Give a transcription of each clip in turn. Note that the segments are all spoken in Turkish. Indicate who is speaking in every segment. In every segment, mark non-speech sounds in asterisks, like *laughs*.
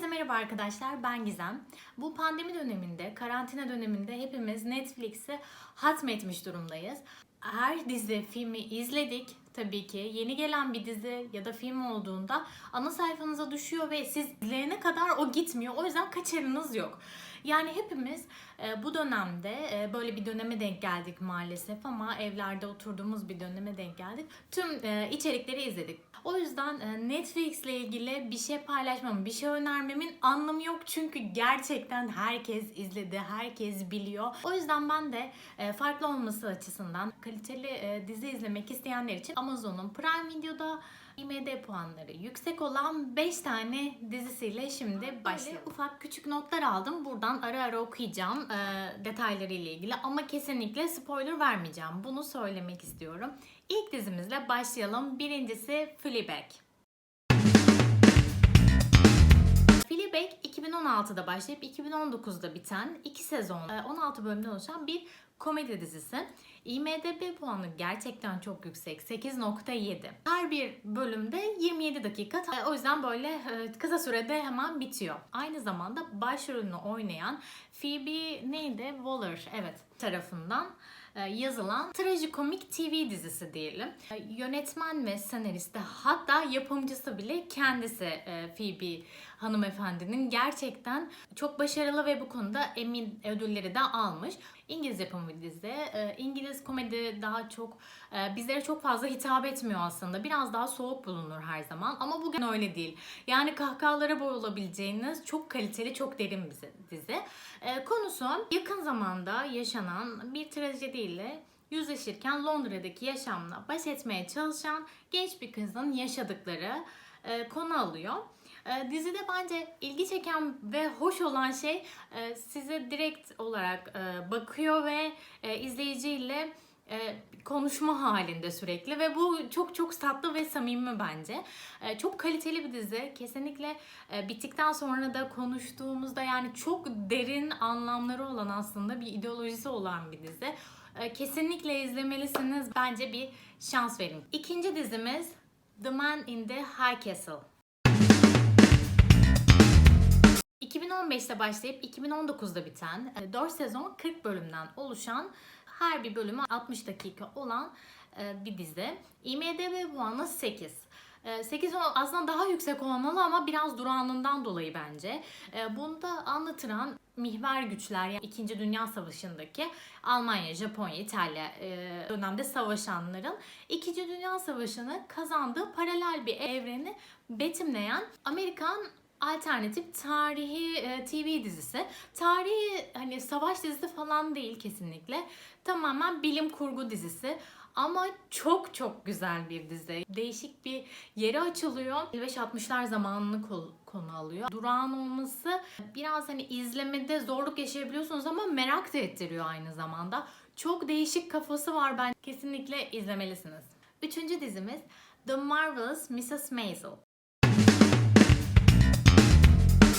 Speaker 1: Herkese merhaba arkadaşlar, ben Gizem. Bu pandemi döneminde, karantina döneminde hepimiz Netflix'i hatmetmiş durumdayız. Her dizi, filmi izledik tabii ki. Yeni gelen bir dizi ya da film olduğunda ana sayfanıza düşüyor ve siz izleyene kadar o gitmiyor. O yüzden kaçarınız yok. Yani hepimiz e, bu dönemde e, böyle bir döneme denk geldik maalesef ama evlerde oturduğumuz bir döneme denk geldik. Tüm e, içerikleri izledik. O yüzden e, Netflix ile ilgili bir şey paylaşmam, bir şey önermemin anlamı yok. Çünkü gerçekten herkes izledi, herkes biliyor. O yüzden ben de e, farklı olması açısından kaliteli e, dizi izlemek isteyenler için Amazon'un Prime Video'da IMD puanları yüksek olan 5 tane dizisiyle şimdi başlayalım. Ufak küçük notlar aldım. Buradan ara ara okuyacağım e, detayları ile ilgili ama kesinlikle spoiler vermeyeceğim. Bunu söylemek istiyorum. İlk dizimizle başlayalım. Birincisi Fleabag. 2016'da başlayıp 2019'da biten 2 sezon, e, 16 bölümden oluşan bir komedi dizisi. IMDB puanı gerçekten çok yüksek. 8.7. Her bir bölümde 27 dakika. E, O yüzden böyle e, kısa sürede hemen bitiyor. Aynı zamanda başrolünü oynayan Phoebe neydi? Waller. Evet. tarafından e, yazılan trajikomik TV dizisi diyelim. E, Yönetmen ve senaristi hatta yapımcısı bile kendisi e, Phoebe hanımefendinin gerçekten çok başarılı ve bu konuda emin ödülleri de almış. İngiliz yapımı bir dizi. E, İngiliz komedi daha çok e, bizlere çok fazla hitap etmiyor aslında. Biraz daha soğuk bulunur her zaman ama bugün öyle değil. Yani kahkahalara boyulabileceğiniz çok kaliteli, çok derin bir dizi. E, Konusu yakın zamanda yaşanan bir trajediyle yüzleşirken Londra'daki yaşamla baş etmeye çalışan genç bir kızın yaşadıkları e, konu alıyor. E, dizide bence ilgi çeken ve hoş olan şey e, size direkt olarak e, bakıyor ve e, izleyiciyle e, konuşma halinde sürekli ve bu çok çok tatlı ve samimi bence. E, çok kaliteli bir dizi. Kesinlikle e, bittikten sonra da konuştuğumuzda yani çok derin anlamları olan aslında bir ideolojisi olan bir dizi. E, kesinlikle izlemelisiniz. Bence bir şans verin. İkinci dizimiz The Man in the High Castle. 2015'te başlayıp 2019'da biten 4 sezon 40 bölümden oluşan her bir bölümü 60 dakika olan e, bir dizi. IMDB puanı 8. 8 aslında daha yüksek olmalı ama biraz durağanından dolayı bence. E, Bunda anlatılan mihver güçler yani 2. Dünya Savaşı'ndaki Almanya, Japonya, İtalya e, dönemde savaşanların 2. Dünya Savaşı'nı kazandığı paralel bir evreni betimleyen Amerikan alternatif tarihi e, TV dizisi. Tarihi hani savaş dizisi falan değil kesinlikle. Tamamen bilim kurgu dizisi. Ama çok çok güzel bir dizi. Değişik bir yere açılıyor. 55-60'lar zamanını konu alıyor. Durağan olması biraz hani izlemede zorluk yaşayabiliyorsunuz ama merak da ettiriyor aynı zamanda. Çok değişik kafası var ben. Kesinlikle izlemelisiniz. Üçüncü dizimiz The Marvelous Mrs. Maisel.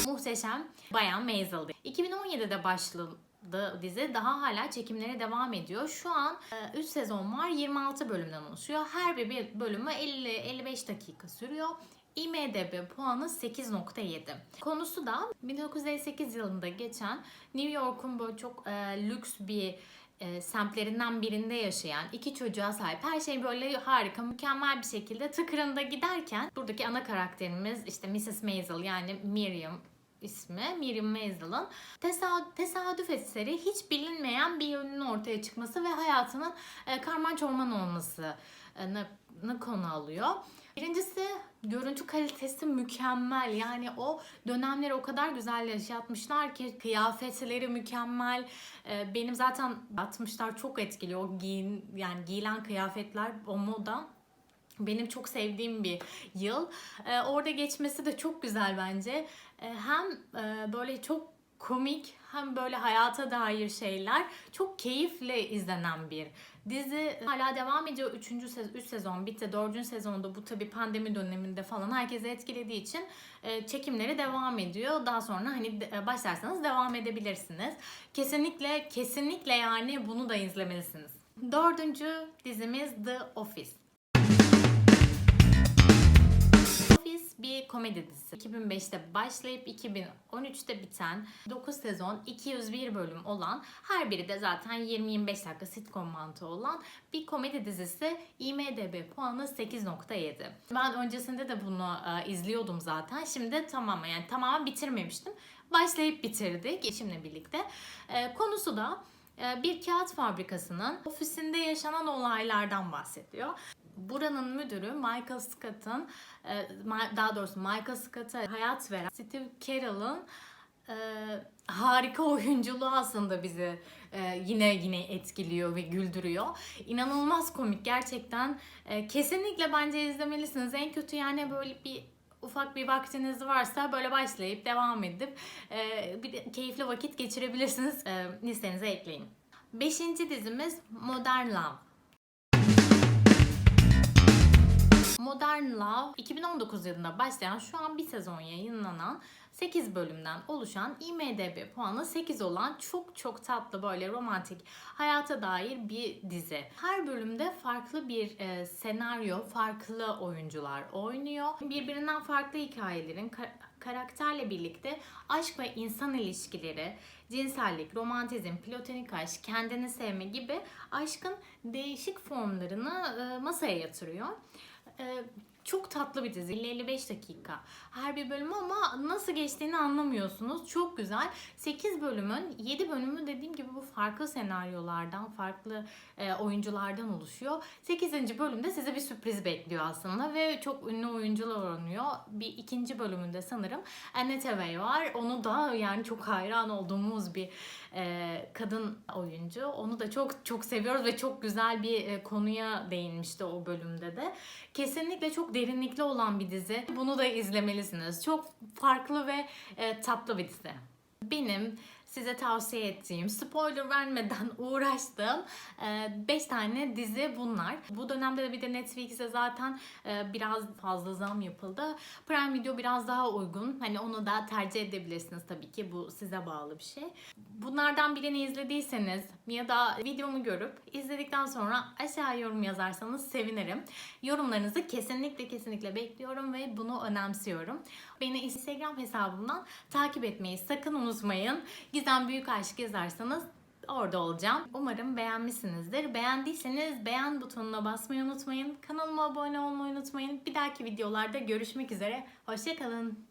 Speaker 1: Muhteşem Bayan Maisel'dı. 2017'de başladı dizi daha hala çekimlere devam ediyor. Şu an 3 sezon var 26 bölümden oluşuyor. Her bir bölümü 50-55 dakika sürüyor. IMDB puanı 8.7. Konusu da 1958 yılında geçen New York'un böyle çok e, lüks bir e, semtlerinden birinde yaşayan iki çocuğa sahip her şey böyle harika mükemmel bir şekilde tıkırında giderken buradaki ana karakterimiz işte Mrs. Maisel yani Miriam ismi Miriam Maisel'ın tesadüf, eseri hiç bilinmeyen bir yönünün ortaya çıkması ve hayatının e, karman çorman olmasını konu alıyor. Birincisi görüntü kalitesi mükemmel. Yani o dönemleri o kadar güzel yaşatmışlar ki kıyafetleri mükemmel. Ee, benim zaten 60'lar çok etkiliyor. O giyin yani giyilen kıyafetler o moda benim çok sevdiğim bir yıl. Ee, orada geçmesi de çok güzel bence. Ee, hem e, böyle çok komik hem böyle hayata dair şeyler çok keyifle izlenen bir dizi. Hala devam ediyor. Üçüncü sezon, üç sezon bitti. Dördüncü sezonda bu tabi pandemi döneminde falan herkesi etkilediği için e, çekimleri devam ediyor. Daha sonra hani başlarsanız devam edebilirsiniz. Kesinlikle kesinlikle yani bunu da izlemelisiniz. Dördüncü dizimiz The Office. Bir komedi dizisi. 2005'te başlayıp 2013'te biten 9 sezon 201 bölüm olan her biri de zaten 20-25 dakika sitcom mantığı olan bir komedi dizisi IMDB puanı 8.7. Ben öncesinde de bunu e, izliyordum zaten. Şimdi tamamen yani tamamen bitirmemiştim. Başlayıp bitirdik eşimle birlikte. E, konusu da e, bir kağıt fabrikasının ofisinde yaşanan olaylardan bahsediyor. Buranın müdürü Michael Scott'ın e, daha doğrusu Michael Scott'a hayat veren Steve Carell'ın e, harika *laughs* oyunculuğu aslında bizi e, yine yine etkiliyor ve güldürüyor. İnanılmaz komik gerçekten. Kesinlikle bence izlemelisiniz. En kötü yani böyle bir ufak bir vaktiniz varsa böyle başlayıp devam edip bir de keyifli vakit geçirebilirsiniz. Listenize ekleyin. Beşinci dizimiz Modern Love. Modern Love 2019 yılında başlayan şu an bir sezon yayınlanan 8 bölümden oluşan IMDB puanı 8 olan çok çok tatlı böyle romantik hayata dair bir dizi. Her bölümde farklı bir e, senaryo, farklı oyuncular oynuyor. Birbirinden farklı hikayelerin ka- karakterle birlikte aşk ve insan ilişkileri, cinsellik, romantizm, platonik aşk, kendini sevme gibi aşkın değişik formlarını e, masaya yatırıyor. Ee, çok tatlı bir dizi. 50-55 dakika. Her bir bölümü ama nasıl geçtiğini anlamıyorsunuz. Çok güzel. 8 bölümün 7 bölümü dediğim gibi bu farklı senaryolardan, farklı e, oyunculardan oluşuyor. 8. bölümde size bir sürpriz bekliyor aslında ve çok ünlü oyuncular oynuyor. Bir ikinci bölümünde sanırım Anne Hathaway var. Onu da yani çok hayran olduğumuz bir e, kadın oyuncu. Onu da çok çok seviyoruz ve çok güzel bir e, konuya değinmişti o bölümde de. Kesinlikle çok derinlikli olan bir dizi. Bunu da izlemelisiniz. Çok farklı ve e, tatlı bir dizi. Benim size tavsiye ettiğim, spoiler vermeden *laughs* uğraştığım 5 tane dizi bunlar. Bu dönemde de bir de Netflix'e zaten e, biraz fazla zam yapıldı. Prime Video biraz daha uygun. Hani onu da tercih edebilirsiniz tabii ki. Bu size bağlı bir şey. Bunlardan birini izlediyseniz ya da videomu görüp izledikten sonra aşağı yorum yazarsanız sevinirim. Yorumlarınızı kesinlikle kesinlikle bekliyorum ve bunu önemsiyorum. Beni Instagram hesabımdan takip etmeyi sakın unutmayın. Gizem Büyük Aşk yazarsanız orada olacağım. Umarım beğenmişsinizdir. Beğendiyseniz beğen butonuna basmayı unutmayın. Kanalıma abone olmayı unutmayın. Bir dahaki videolarda görüşmek üzere. Hoşçakalın.